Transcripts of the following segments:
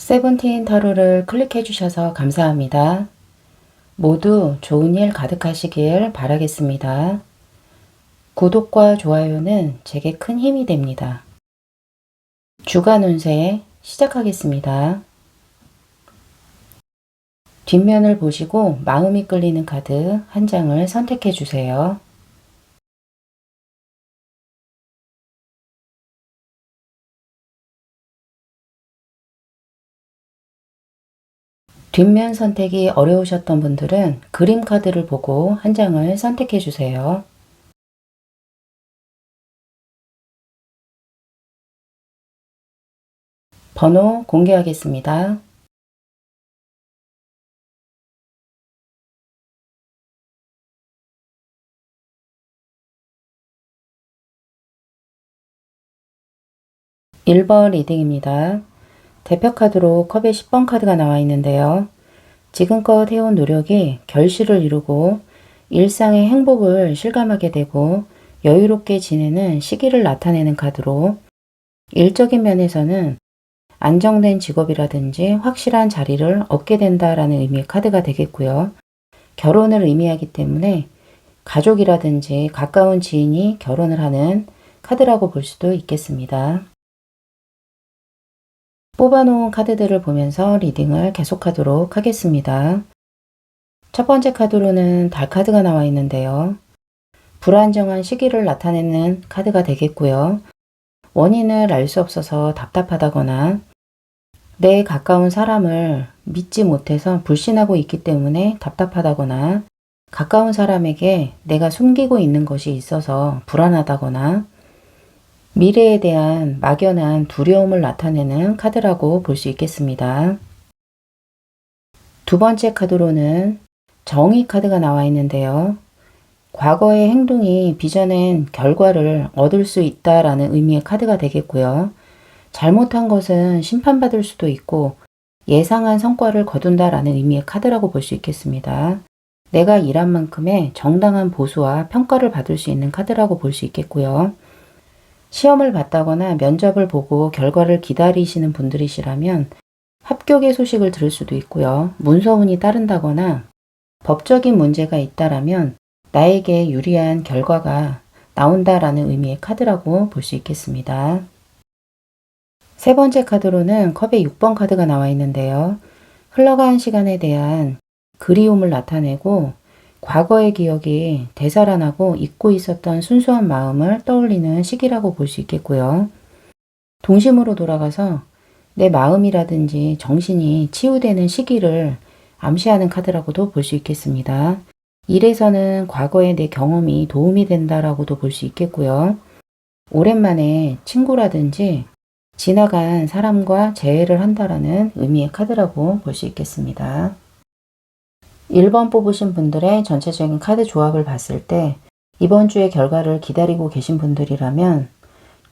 세븐틴 타로를 클릭해 주셔서 감사합니다. 모두 좋은 일 가득하시길 바라겠습니다. 구독과 좋아요는 제게 큰 힘이 됩니다. 주간 운세 시작하겠습니다. 뒷면을 보시고 마음이 끌리는 카드 한 장을 선택해 주세요. 뒷면 선택이 어려우셨던 분들은 그림 카드를 보고 한 장을 선택해 주세요. 번호 공개하겠습니다. 1번 리딩입니다. 대표 카드로 컵에 10번 카드가 나와 있는데요. 지금껏 해온 노력이 결실을 이루고 일상의 행복을 실감하게 되고 여유롭게 지내는 시기를 나타내는 카드로 일적인 면에서는 안정된 직업이라든지 확실한 자리를 얻게 된다라는 의미의 카드가 되겠고요. 결혼을 의미하기 때문에 가족이라든지 가까운 지인이 결혼을 하는 카드라고 볼 수도 있겠습니다. 뽑아놓은 카드들을 보면서 리딩을 계속하도록 하겠습니다. 첫 번째 카드로는 달 카드가 나와 있는데요. 불안정한 시기를 나타내는 카드가 되겠고요. 원인을 알 수 없어서 답답하다거나 내 가까운 사람을 믿지 못해서 불신하고 있기 때문에 답답하다거나 가까운 사람에게 내가 숨기고 있는 것이 있어서 불안하다거나 미래에 대한 막연한 두려움을 나타내는 카드라고 볼 수 있겠습니다. 두 번째 카드로는 정의 카드가 나와 있는데요. 과거의 행동이 빚어낸 결과를 얻을 수 있다라는 의미의 카드가 되겠고요. 잘못한 것은 심판받을 수도 있고 예상한 성과를 거둔다라는 의미의 카드라고 볼 수 있겠습니다. 내가 일한 만큼의 정당한 보수와 평가를 받을 수 있는 카드라고 볼 수 있겠고요. 시험을 봤다거나 면접을 보고 결과를 기다리시는 분들이시라면 합격의 소식을 들을 수도 있고요. 문서운이 따른다거나 법적인 문제가 있다라면 나에게 유리한 결과가 나온다라는 의미의 카드라고 볼 수 있겠습니다. 세 번째 카드로는 컵에 6번 카드가 나와 있는데요. 흘러간 시간에 대한 그리움을 나타내고 과거의 기억이 되살아나고 잊고 있었던 순수한 마음을 떠올리는 시기라고 볼 수 있겠고요. 동심으로 돌아가서 내 마음이라든지 정신이 치유되는 시기를 암시하는 카드라고도 볼 수 있겠습니다. 일에서는 과거의 내 경험이 도움이 된다라고도 볼 수 있겠고요. 오랜만에 친구라든지 지나간 사람과 재회를 한다라는 의미의 카드라고 볼 수 있겠습니다. 1번 뽑으신 분들의 전체적인 카드 조합을 봤을 때 이번 주의 결과를 기다리고 계신 분들이라면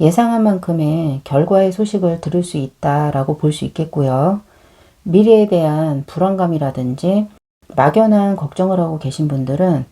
예상한 만큼의 결과의 소식을 들을 수 있다라고 볼 수 있겠고요. 미래에 대한 불안감이라든지 막연한 걱정을 하고 계신 분들은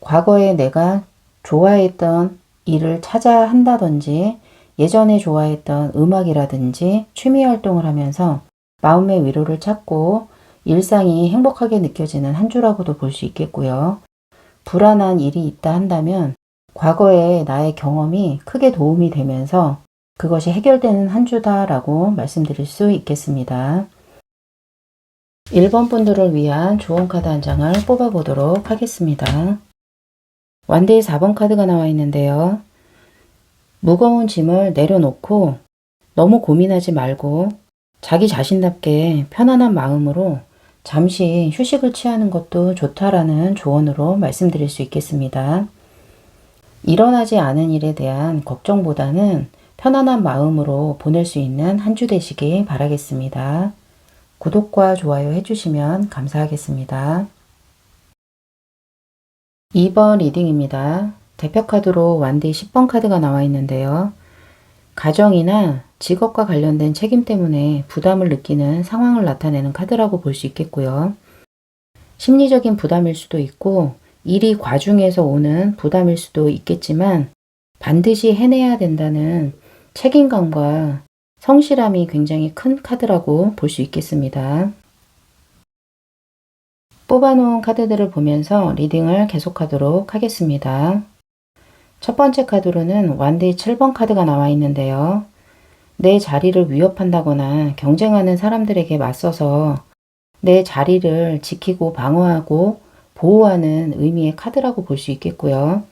과거에 내가 좋아했던 일을 찾아 한다든지 예전에 좋아했던 음악이라든지 취미 활동을 하면서 마음의 위로를 찾고 일상이 행복하게 느껴지는 한 주라고도 볼 수 있겠고요. 불안한 일이 있다 한다면 과거의 나의 경험이 크게 도움이 되면서 그것이 해결되는 한 주다라고 말씀드릴 수 있겠습니다. 1번 분들을 위한 조언 카드 한 장을 뽑아보도록 하겠습니다. 완대의 4번 카드가 나와 있는데요. 무거운 짐을 내려놓고 너무 고민하지 말고 자기 자신답게 편안한 마음으로 잠시 휴식을 취하는 것도 좋다라는 조언으로 말씀드릴 수 있겠습니다. 일어나지 않은 일에 대한 걱정보다는 편안한 마음으로 보낼 수 있는 한 주 되시기 바라겠습니다. 구독과 좋아요 해주시면 감사하겠습니다. 2번 리딩입니다. 대표 카드로 완디 10번 카드가 나와 있는데요. 가정이나 직업과 관련된 책임 때문에 부담을 느끼는 상황을 나타내는 카드라고 볼 수 있겠고요. 심리적인 부담일 수도 있고 일이 과중해서 오는 부담일 수도 있겠지만 반드시 해내야 된다는 책임감과 성실함이 굉장히 큰 카드라고 볼 수 있겠습니다. 뽑아놓은 카드들을 보면서 리딩을 계속하도록 하겠습니다. 첫 번째 카드로는 완디 7번 카드가 나와 있는데요. 내 자리를 위협한다거나 경쟁하는 사람들에게 맞서서 내 자리를 지키고 방어하고 보호하는 의미의 카드라고 볼 수 있겠고요.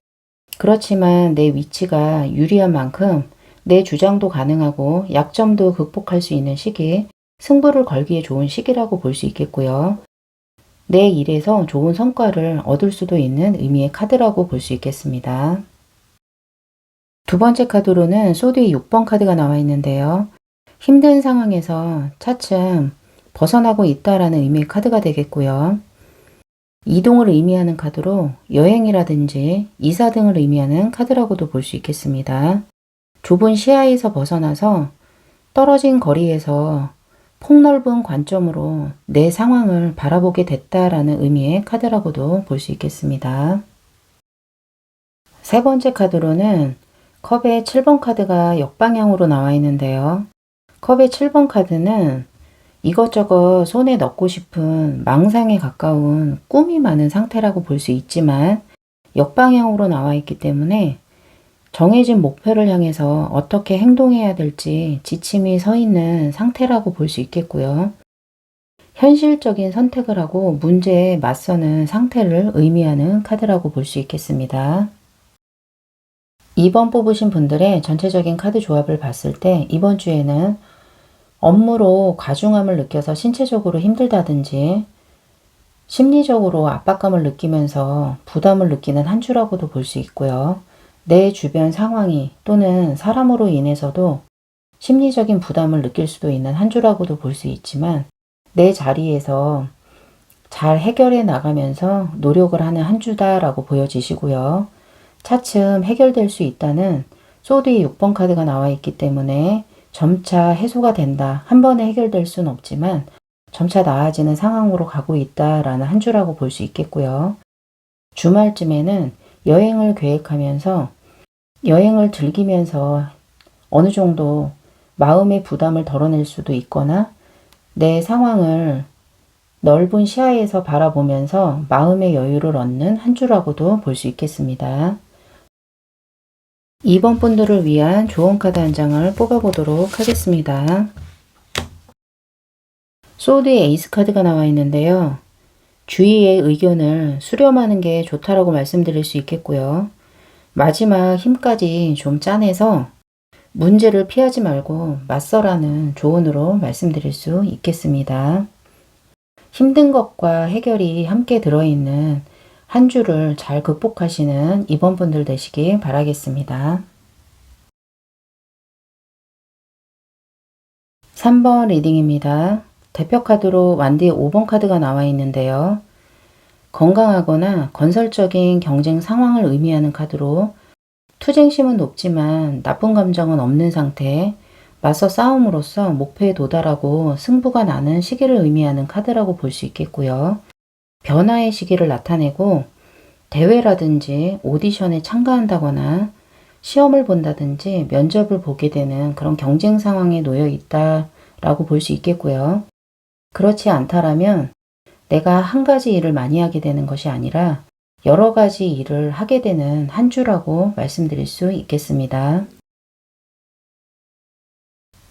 그렇지만 내 위치가 유리한 만큼 내 주장도 가능하고 약점도 극복할 수 있는 시기, 승부를 걸기에 좋은 시기라고 볼 수 있겠고요. 내 일에서 좋은 성과를 얻을 수도 있는 의미의 카드라고 볼 수 있겠습니다. 두 번째 카드로는 소드의 6번 카드가 나와 있는데요. 힘든 상황에서 차츰 벗어나고 있다라는 의미의 카드가 되겠고요. 이동을 의미하는 카드로 여행이라든지 이사 등을 의미하는 카드라고도 볼 수 있겠습니다. 좁은 시야에서 벗어나서 떨어진 거리에서 폭넓은 관점으로 내 상황을 바라보게 됐다라는 의미의 카드라고도 볼 수 있겠습니다. 세 번째 카드로는 컵의 7번 카드가 역방향으로 나와 있는데요. 컵의 7번 카드는 이것저것 손에 넣고 싶은 망상에 가까운 꿈이 많은 상태라고 볼 수 있지만 역방향으로 나와 있기 때문에 정해진 목표를 향해서 어떻게 행동해야 될지 지침이 서 있는 상태라고 볼 수 있겠고요. 현실적인 선택을 하고 문제에 맞서는 상태를 의미하는 카드라고 볼 수 있겠습니다. 2번 뽑으신 분들의 전체적인 카드 조합을 봤을 때 이번 주에는 업무로 과중함을 느껴서 신체적으로 힘들다든지 심리적으로 압박감을 느끼면서 부담을 느끼는 한 주라고도 볼 수 있고요. 내 주변 상황이 또는 사람으로 인해서도 심리적인 부담을 느낄 수도 있는 한 주라고도 볼 수 있지만 내 자리에서 잘 해결해 나가면서 노력을 하는 한 주다라고 보여지시고요. 차츰 해결될 수 있다는 소드의 6번 카드가 나와 있기 때문에 점차 해소가 된다. 한 번에 해결될 수는 없지만 점차 나아지는 상황으로 가고 있다라는 한 주라고 볼 수 있겠고요. 주말쯤에는 여행을 계획하면서 여행을 즐기면서 어느 정도 마음의 부담을 덜어낼 수도 있거나 내 상황을 넓은 시야에서 바라보면서 마음의 여유를 얻는 한 주라고도 볼 수 있겠습니다. 2번 분들을 위한 조언 카드 한 장을 뽑아보도록 하겠습니다. 소드의 에이스 카드가 나와 있는데요. 주위의 의견을 수렴하는 게 좋다라고 말씀드릴 수 있겠고요. 마지막 힘까지 좀 짜내서 문제를 피하지 말고 맞서라는 조언으로 말씀드릴 수 있겠습니다. 힘든 것과 해결이 함께 들어있는 한 주를 잘 극복하시는 이번 분들 되시길 바라겠습니다. 3번 리딩입니다. 대표 카드로 완디 5번 카드가 나와 있는데요. 건강하거나 건설적인 경쟁 상황을 의미하는 카드로 투쟁심은 높지만 나쁜 감정은 없는 상태, 맞서 싸움으로써 목표에 도달하고 승부가 나는 시기를 의미하는 카드라고 볼 수 있겠고요. 변화의 시기를 나타내고 대회라든지 오디션에 참가한다거나 시험을 본다든지 면접을 보게 되는 그런 경쟁 상황에 놓여 있다라고 볼 수 있겠고요. 그렇지 않다라면 내가 한 가지 일을 많이 하게 되는 것이 아니라 여러 가지 일을 하게 되는 한 주라고 말씀드릴 수 있겠습니다.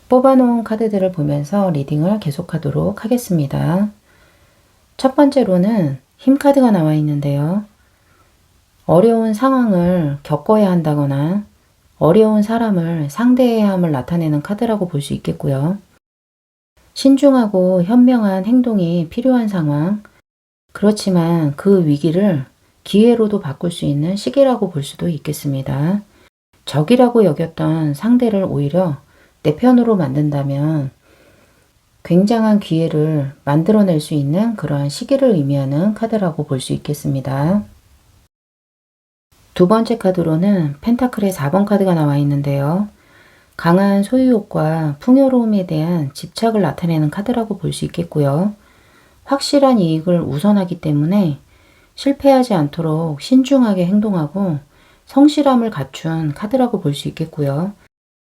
뽑아놓은 카드들을 보면서 리딩을 계속하도록 하겠습니다. 첫 번째로는 힘 카드가 나와 있는데요. 어려운 상황을 겪어야 한다거나 어려운 사람을 상대해야 함을 나타내는 카드라고 볼 수 있겠고요. 신중하고 현명한 행동이 필요한 상황, 그렇지만 그 위기를 기회로도 바꿀 수 있는 시기라고 볼 수도 있겠습니다. 적이라고 여겼던 상대를 오히려 내 편으로 만든다면 굉장한 기회를 만들어낼 수 있는 그러한 시기를 의미하는 카드라고 볼 수 있겠습니다. 두 번째 카드로는 펜타클의 4번 카드가 나와 있는데요. 강한 소유욕과 풍요로움에 대한 집착을 나타내는 카드라고 볼 수 있겠고요. 확실한 이익을 우선하기 때문에 실패하지 않도록 신중하게 행동하고 성실함을 갖춘 카드라고 볼 수 있겠고요.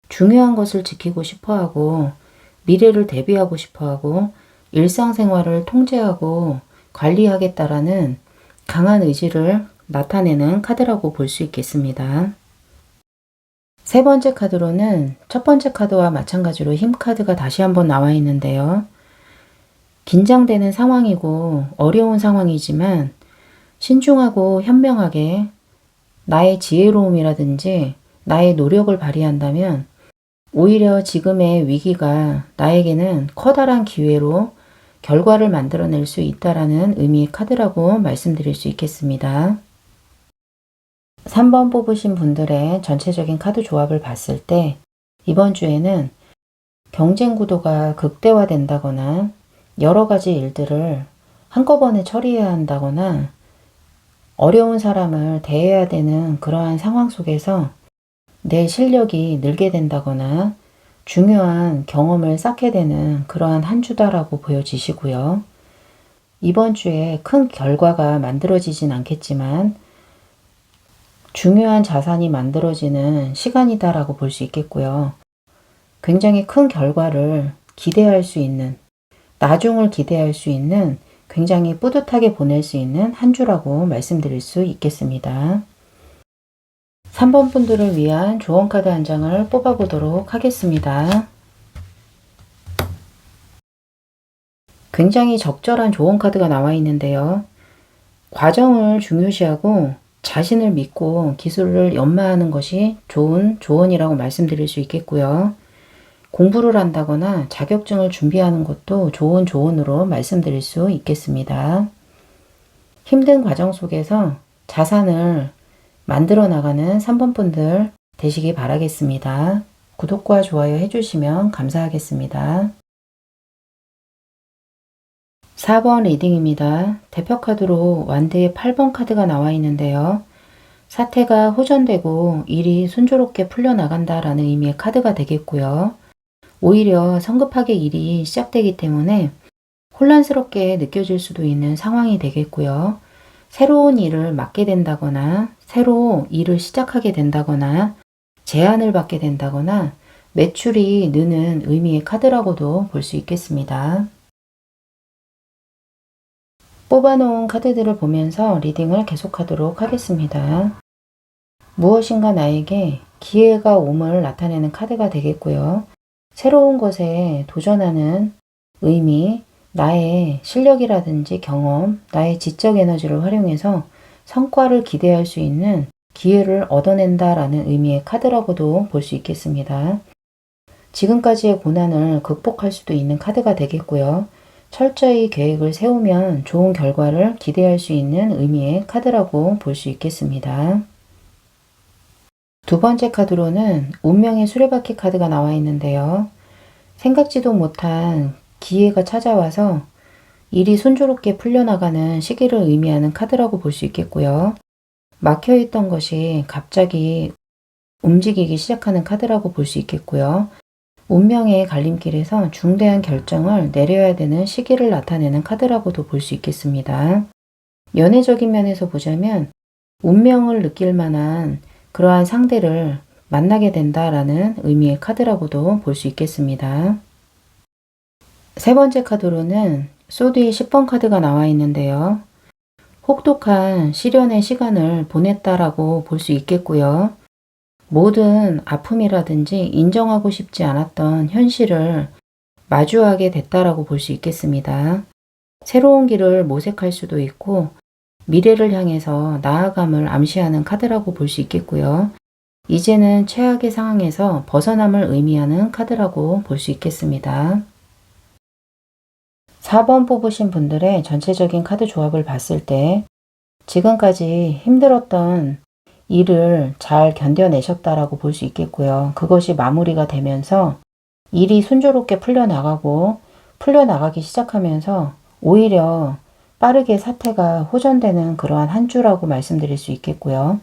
중요한 것을 지키고 싶어 하고 미래를 대비하고 싶어 하고 일상생활을 통제하고 관리하겠다라는 강한 의지를 나타내는 카드라고 볼 수 있겠습니다. 세 번째 카드로는 첫 번째 카드와 마찬가지로 힘 카드가 다시 한번 나와 있는데요. 긴장되는 상황이고 어려운 상황이지만 신중하고 현명하게 나의 지혜로움이라든지 나의 노력을 발휘한다면 오히려 지금의 위기가 나에게는 커다란 기회로 결과를 만들어낼 수 있다라는 의미의 카드라고 말씀드릴 수 있겠습니다. 3번 뽑으신 분들의 전체적인 카드 조합을 봤을 때 이번 주에는 경쟁 구도가 극대화된다거나 여러 가지 일들을 한꺼번에 처리해야 한다거나 어려운 사람을 대해야 되는 그러한 상황 속에서 내 실력이 늘게 된다거나 중요한 경험을 쌓게 되는 그러한 한 주다라고 보여지시고요. 이번 주에 큰 결과가 만들어지진 않겠지만 중요한 자산이 만들어지는 시간이다라고 볼 수 있겠고요. 굉장히 큰 결과를 기대할 수 있는, 나중을 기대할 수 있는 굉장히 뿌듯하게 보낼 수 있는 한 주라고 말씀드릴 수 있겠습니다. 3번 분들을 위한 조언 카드 한 장을 뽑아보도록 하겠습니다. 굉장히 적절한 조언 카드가 나와 있는데요. 과정을 중요시하고 자신을 믿고 기술을 연마하는 것이 좋은 조언이라고 말씀드릴 수 있겠고요. 공부를 한다거나 자격증을 준비하는 것도 좋은 조언으로 말씀드릴 수 있겠습니다. 힘든 과정 속에서 자산을 만들어 나가는 3번 분들 되시기 바라겠습니다. 구독과 좋아요 해주시면 감사하겠습니다. 4번 리딩입니다. 대표 카드로 완대의 8번 카드가 나와 있는데요. 사태가 호전되고 일이 순조롭게 풀려나간다라는 의미의 카드가 되겠고요. 오히려 성급하게 일이 시작되기 때문에 혼란스럽게 느껴질 수도 있는 상황이 되겠고요. 새로운 일을 맡게 된다거나 새로 일을 시작하게 된다거나 제안을 받게 된다거나 매출이 느는 의미의 카드라고도 볼 수 있겠습니다. 뽑아놓은 카드들을 보면서 리딩을 계속하도록 하겠습니다. 무엇인가 나에게 기회가 옴을 나타내는 카드가 되겠고요. 새로운 것에 도전하는 의미, 나의 실력이라든지 경험, 나의 지적 에너지를 활용해서 성과를 기대할 수 있는 기회를 얻어낸다라는 의미의 카드라고도 볼 수 있겠습니다. 지금까지의 고난을 극복할 수도 있는 카드가 되겠고요. 철저히 계획을 세우면 좋은 결과를 기대할 수 있는 의미의 카드라고 볼 수 있겠습니다. 두 번째 카드로는 운명의 수레바퀴 카드가 나와 있는데요. 생각지도 못한 기회가 찾아와서 일이 순조롭게 풀려나가는 시기를 의미하는 카드라고 볼 수 있겠고요. 막혀있던 것이 갑자기 움직이기 시작하는 카드라고 볼 수 있겠고요. 운명의 갈림길에서 중대한 결정을 내려야 되는 시기를 나타내는 카드라고도 볼 수 있겠습니다. 연애적인 면에서 보자면 운명을 느낄 만한 그러한 상대를 만나게 된다라는 의미의 카드라고도 볼 수 있겠습니다. 세 번째 카드로는 소드의 10번 카드가 나와 있는데요. 혹독한 시련의 시간을 보냈다라고 볼 수 있겠고요. 모든 아픔이라든지 인정하고 싶지 않았던 현실을 마주하게 됐다라고 볼 수 있겠습니다. 새로운 길을 모색할 수도 있고 미래를 향해서 나아감을 암시하는 카드라고 볼 수 있겠고요. 이제는 최악의 상황에서 벗어남을 의미하는 카드라고 볼 수 있겠습니다. 4번 뽑으신 분들의 전체적인 카드 조합을 봤을 때 지금까지 힘들었던 일을 잘 견뎌내셨다라고 볼 수 있겠고요. 그것이 마무리가 되면서 일이 순조롭게 풀려나가고 풀려나가기 시작하면서 오히려 빠르게 사태가 호전되는 그러한 한 주라고 말씀드릴 수 있겠고요.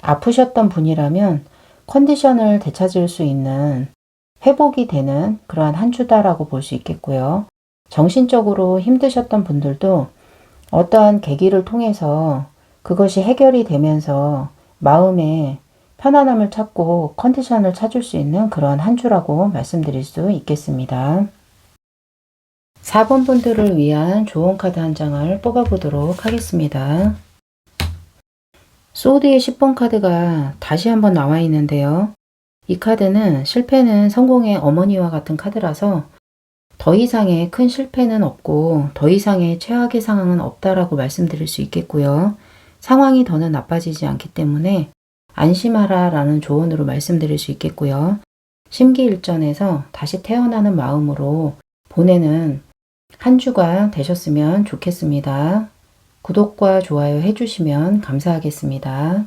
아프셨던 분이라면 컨디션을 되찾을 수 있는 회복이 되는 그러한 한 주다라고 볼 수 있겠고요. 정신적으로 힘드셨던 분들도 어떠한 계기를 통해서 그것이 해결이 되면서 마음에 편안함을 찾고 컨디션을 찾을 수 있는 그런 한 주라고 말씀드릴 수 있겠습니다. 4번 분들을 위한 좋은 카드 한 장을 뽑아보도록 하겠습니다. 소드의 10번 카드가 다시 한번 나와 있는데요. 이 카드는 실패는 성공의 어머니와 같은 카드라서 더 이상의 큰 실패는 없고 더 이상의 최악의 상황은 없다라고 말씀드릴 수 있겠고요. 상황이 더는 나빠지지 않기 때문에 안심하라 라는 조언으로 말씀드릴 수 있겠고요. 심기일전에서 다시 태어나는 마음으로 보내는 한 주가 되셨으면 좋겠습니다. 구독과 좋아요 해주시면 감사하겠습니다.